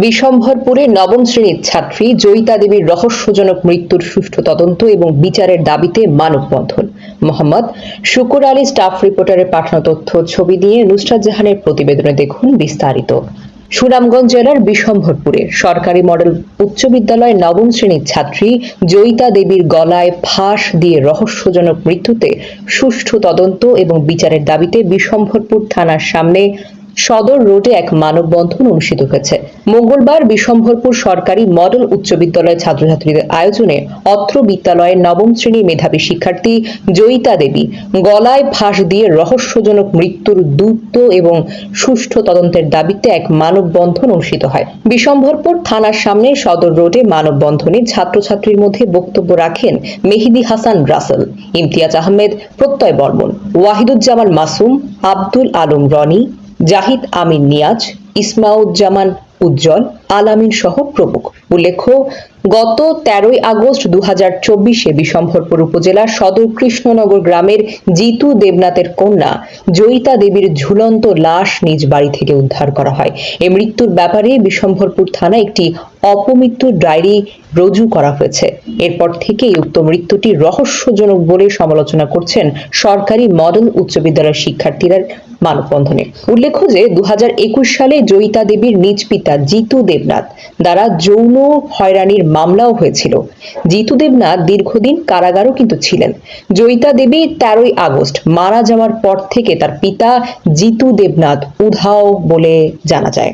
বিশম্ভরপুরে নবম শ্রেণির ছাত্রী জয়িতা দেবীর রহস্যজনক মৃত্যুর সুষ্ঠু তদন্ত এবং বিচারের দাবিতে মানববন্ধন। মোহাম্মদ শুকুর আলী স্টাফ রিপোর্টারের পাঠানো তথ্য, ছবি দিয়ে নুসরাত জাহানের প্রতিবেদনে দেখুন বিস্তারিত। সুনামগঞ্জ জেলার বিশম্ভরপুরে সরকারি মডেল উচ্চ বিদ্যালয়ের নবম শ্রেণির ছাত্রী জয়িতা দেবীর গলায় ফাঁস দিয়ে রহস্যজনক মৃত্যুতে সুষ্ঠু তদন্ত এবং বিচারের দাবিতে বিশম্ভরপুর থানার সামনে সদর রোডে এক মানববন্ধন অনুষ্ঠিত হয়েছে। মঙ্গলবার বিশম্ভরপুর সরকারি মডেল উচ্চ বিদ্যালয়ের ছাত্রছাত্রীদের আয়োজনে অত্র বিদ্যালয়ের নবম শ্রেণির মেধাবী শিক্ষার্থী জয়িতা দেবী গলায় ফাঁস দিয়ে রহস্যজনক মৃত্যুর দ্রুত এবং সুষ্ঠু তদন্তের দাবিতে এক মানববন্ধন অনুষ্ঠিত হয়। বিশম্ভরপুর থানার সামনে সদর রোডে মানববন্ধনে ছাত্রছাত্রীর মধ্যে বক্তব্য রাখেন মেহেদি হাসান রাসেল, ইমতিয়াজ আহমেদ, প্রত্যয় বর্মন, ওয়াহিদুজ্জামান মাসুম, আব্দুল আলম রনি জাহিদ আমিন নিয়াজ ইসমাউজ্জামান উজ্জ্বল আলামিন সহ প্রমুখ। উল্লেখ্য, গত তেরোই আগস্ট দু হাজার চব্বিশে বিশম্ভরপুর উপজেলার সদর কৃষ্ণনগর গ্রামের জিতু দেবনাথের কন্যা জয়িতা দেবীর ঝুলন্ত লাশ নিজ বাড়ি থেকে উদ্ধার করা হয়। এ মৃত্যুর ব্যাপারে বিশম্ভরপুর থানায় একটি অপমৃত্যুর ডায়েরি রুজু করা হয়েছে। এরপর থেকেই উক্ত মৃত্যুটি রহস্যজনক বলে সমালোচনা করছেন সরকারি মডেল উচ্চ বিদ্যালয়ের শিক্ষার্থীরা মানববন্ধনে। উল্লেখ্য যে দু হাজার একুশ সালে জয়িতা দেবীর নিজ পিতা জিতু দেবনাথ দ্বারা যৌন হয়রানির মামলাও হয়েছিল। জিতু দেবনাথ দীর্ঘদিন কারাগারও কিন্তু ছিলেন। জয়িতা দেবী তেরোই আগস্ট মারা যাওয়ার পর থেকে তার পিতা জিতু দেবনাথ উধাও বলে জানা যায়।